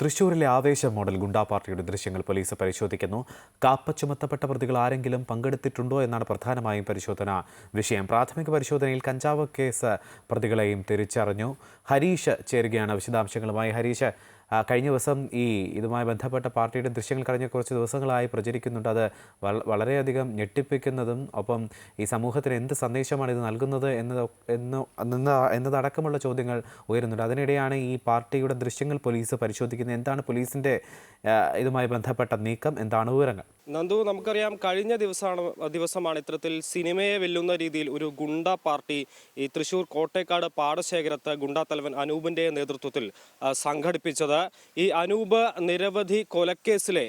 തൃശൂരിലെ ആവേശ മോഡൽ ഗുണ്ടാ പാർട്ടിയുടെ ദൃശ്യങ്ങൾ പോലീസ് പരിശോധിക്കുന്നു. കാപ്പ ചുമത്തപ്പെട്ട പ്രതികൾ ആരെങ്കിലും പങ്കെടുത്തിട്ടുണ്ടോ എന്നാണ് പ്രധാനമായും പരിശോധന. വിഷയം പ്രാഥമിക പരിശോധനയിൽ കഞ്ചാവ് കേസ് പ്രതികളെയും തിരിച്ചറിഞ്ഞു. ഹരീഷ് ചേരുകയാണ് വിശദാംശങ്ങളുമായി. ഹരീഷ് കഴിഞ്ഞ ദിവസം ഈ ഇതുമായി ബന്ധപ്പെട്ട പാർട്ടിയുടെ ദൃശ്യങ്ങൾ കഴിഞ്ഞ കുറച്ച് ദിവസങ്ങളായി പ്രചരിക്കുന്നുണ്ട്. അത് വള- വളരെയധികം ഞെട്ടിപ്പിക്കുന്നതും ഒപ്പം ഈ സമൂഹത്തിന് എന്ത് സന്ദേശമാണ് ഇത് നൽകുന്നത് എന്നത് എന്ന് എന്ന എന്നതടക്കമുള്ള ചോദ്യങ്ങൾ ഉയരുന്നുണ്ട്. അതിനിടെയാണ് ഈ പാർട്ടിയുടെ ദൃശ്യങ്ങൾ പോലീസ് പരിശോധിക്കുന്നത്. എന്താണ് പോലീസിന്റെ ഇതുമായി ബന്ധപ്പെട്ട നീക്കം? എന്താണ് വിവരങ്ങൾ? നന്ദു നമുക്കറിയാം കഴിഞ്ഞ ദിവസമാണ് ദിവസമാണ് ഇത്തരത്തിൽ സിനിമയെ വെല്ലുന്ന രീതിയിൽ ഒരു ഗുണ്ട പാർട്ടി ഈ തൃശൂർ കോട്ടേക്കാട് പാടശേഖരത്ത് ഗുണ്ടാ തലവൻ അനൂപിന്റെ നേതൃത്വത്തിൽ സംഘടിപ്പിച്ചത്. ഈ അനൂപ് നിരവധി കൊലക്കേസിലെ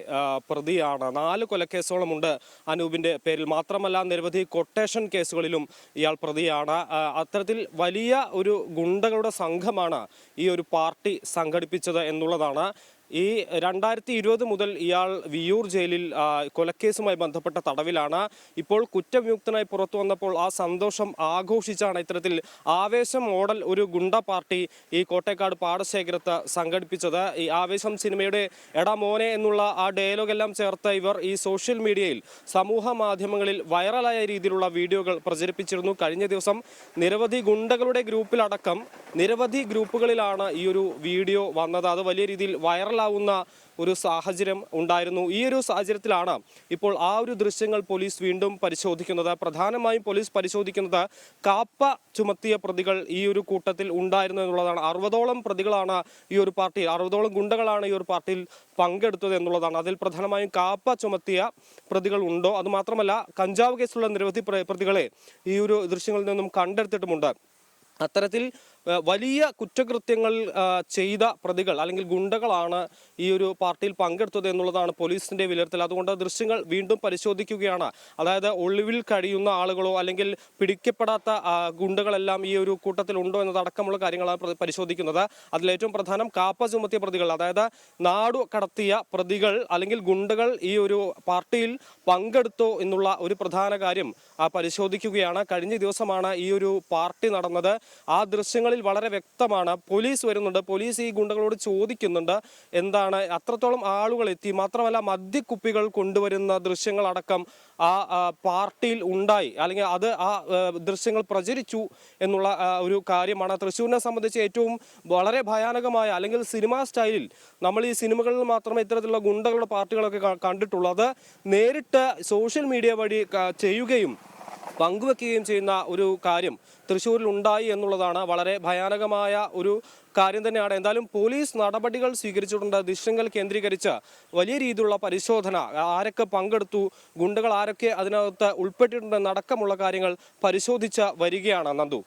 പ്രതിയാണ്. നാല് കൊലക്കേസോളമുണ്ട് അനൂപിന്റെ പേരിൽ. മാത്രമല്ല നിരവധി കൊട്ടേഷൻ കേസുകളിലും ഇയാൾ പ്രതിയാണ്. അത്തരത്തിൽ വലിയ ഒരു ഗുണ്ടകളുടെ സംഘമാണ് ഈ ഒരു പാർട്ടി സംഘടിപ്പിച്ചത് എന്നുള്ളതാണ്. ഈ രണ്ടായിരത്തി ഇരുപത് മുതൽ ഇയാൾ വിയൂർ ജയിലിൽ കൊലക്കേസുമായി ബന്ധപ്പെട്ട തടവിലാണ്. ഇപ്പോൾ കുറ്റവിമുക്തനായി പുറത്തു വന്നപ്പോൾ ആ സന്തോഷം ആഘോഷിച്ചാണ് ഇത്തരത്തിൽ ആവേശം മോഡൽ ഒരു ഗുണ്ട പാർട്ടി ഈ കോട്ടേക്കാട് പാടശേഖരത്ത് സംഘടിപ്പിച്ചത്. ഈ ആവേശം സിനിമയുടെ എടാ മോനെ എന്നുള്ള ആ ഡയലോഗ് എല്ലാം ചേർത്ത് ഇവർ ഈ സോഷ്യൽ മീഡിയയിൽ സമൂഹ മാധ്യമങ്ങളിൽ വൈറലായ രീതിയിലുള്ള വീഡിയോകൾ പ്രചരിപ്പിച്ചിരുന്നു. കഴിഞ്ഞ ദിവസം നിരവധി ഗുണ്ടകളുടെ ഗ്രൂപ്പിലടക്കം നിരവധി ഗ്രൂപ്പുകളിലാണ് ഈ ഒരു വീഡിയോ വന്നത്. അത് വലിയ രീതിയിൽ വൈറലാവുന്ന ഒരു സാഹചര്യം ഉണ്ടായിരുന്നു. ഈ ഒരു സാഹചര്യത്തിലാണ് ഇപ്പോൾ ആ ഒരു ദൃശ്യങ്ങൾ പോലീസ് വീണ്ടും പരിശോധിക്കുന്നത്. പ്രധാനമായും പോലീസ് പരിശോധിക്കുന്നത് കാപ്പ ചുമത്തിയ പ്രതികൾ ഈ ഒരു കൂട്ടത്തിൽ ഉണ്ടായിരുന്നു എന്നുള്ളതാണ്. അറുപതോളം പ്രതികളാണ് ഈ ഒരു പാർട്ടിയിൽ അറുപതോളം ഗുണ്ടകളാണ് ഈ ഒരു പാർട്ടിയിൽ പങ്കെടുത്തത് എന്നുള്ളതാണ്. അതിൽ പ്രധാനമായും കാപ്പ ചുമത്തിയ പ്രതികൾ ഉണ്ടോ? അതുമാത്രമല്ല കഞ്ചാവ് കേസുള്ള നിരവധി പ്രതികളെ ഈ ഒരു ദൃശ്യങ്ങളിൽ നിന്നും കണ്ടെടുത്തിട്ടുമുണ്ട്. അത്തരത്തിൽ വലിയ കുറ്റകൃത്യങ്ങൾ ചെയ്ത പ്രതികൾ അല്ലെങ്കിൽ ഗുണ്ടകളാണ് ഈ ഒരു പാർട്ടിയിൽ പങ്കെടുത്തത് എന്നുള്ളതാണ് പോലീസിന്റെ വിലയിരുത്തൽ. അതുകൊണ്ട് ദൃശ്യങ്ങൾ വീണ്ടും പരിശോധിക്കുകയാണ്. അതായത് ഒളിവിൽ കഴിയുന്ന ആളുകളോ അല്ലെങ്കിൽ പിടിക്കപ്പെടാത്ത ഗുണ്ടകളെല്ലാം ഈ ഒരു കൂട്ടത്തിൽ ഉണ്ടോ എന്നതടക്കമുള്ള കാര്യങ്ങളാണ് പ്ര- പരിശോധിക്കുന്നത്. അതിലേറ്റവും പ്രധാനം കാപ്പ ചുമത്തിയ പ്രതികൾ അതായത് നാടു കടത്തിയ പ്രതികൾ അല്ലെങ്കിൽ ഗുണ്ടകൾ ഈ ഒരു പാർട്ടിയിൽ പങ്കെടുത്തോ എന്നുള്ള ഒരു പ്രധാന കാര്യം പരിശോധിക്കുകയാണ്. കഴിഞ്ഞ ദിവസമാണ് ഈ ഒരു പാർട്ടി നടന്നത്. ആ ദൃശ്യങ്ങളിൽ വളരെ വ്യക്തമാണ്. പോലീസ് വരുന്നുണ്ട്. പോലീസ് ഈ ഗുണ്ടകളോട് ചോദിക്കുന്നുണ്ട്. എന്താണ് അത്രത്തോളം ആളുകൾ എത്തി? മാത്രമല്ല മദ്യക്കുപ്പികൾ കൊണ്ടുവരുന്ന ദൃശ്യങ്ങളടക്കം ആ പാർട്ടിയിൽ ഉണ്ടായി. അല്ലെങ്കിൽ അത് ആ, ദൃശ്യങ്ങൾ പ്രചരിച്ചു എന്നുള്ള ഒരു കാര്യമാണ്. തൃശ്ശൂരിനെ സംബന്ധിച്ച് ഏറ്റവും വളരെ ഭയാനകമായ അല്ലെങ്കിൽ സിനിമാ സ്റ്റൈലിൽ നമ്മൾ ഈ സിനിമകളിൽ മാത്രമേ ഇത്തരത്തിലുള്ള ഗുണ്ടകളുടെ പാർട്ടികളൊക്കെ കണ്ടിട്ടുള്ളൂ. അത് നേരിട്ട് സോഷ്യൽ മീഡിയ വഴി ചെയ്യുകയും പങ്കുവെക്കുകയും ചെയ്യുന്ന ഒരു കാര്യം തൃശ്ശൂരിൽ ഉണ്ടായി എന്നുള്ളതാണ്. വളരെ ഭയാനകമായ ഒരു കാര്യം തന്നെയാണ്. എന്തായാലും പോലീസ് നടപടികൾ സ്വീകരിച്ചിട്ടുണ്ട്. ദൃശ്യങ്ങൾ കേന്ദ്രീകരിച്ച് വലിയ രീതിയിലുള്ള പരിശോധന. ആരൊക്കെ പങ്കെടുത്തു ഗുണ്ടകൾ ആരൊക്കെ അതിനകത്ത് ഉൾപ്പെട്ടിട്ടുണ്ടെന്നടക്കമുള്ള കാര്യങ്ങൾ പരിശോധിച്ച് വരികയാണ് നന്ദു.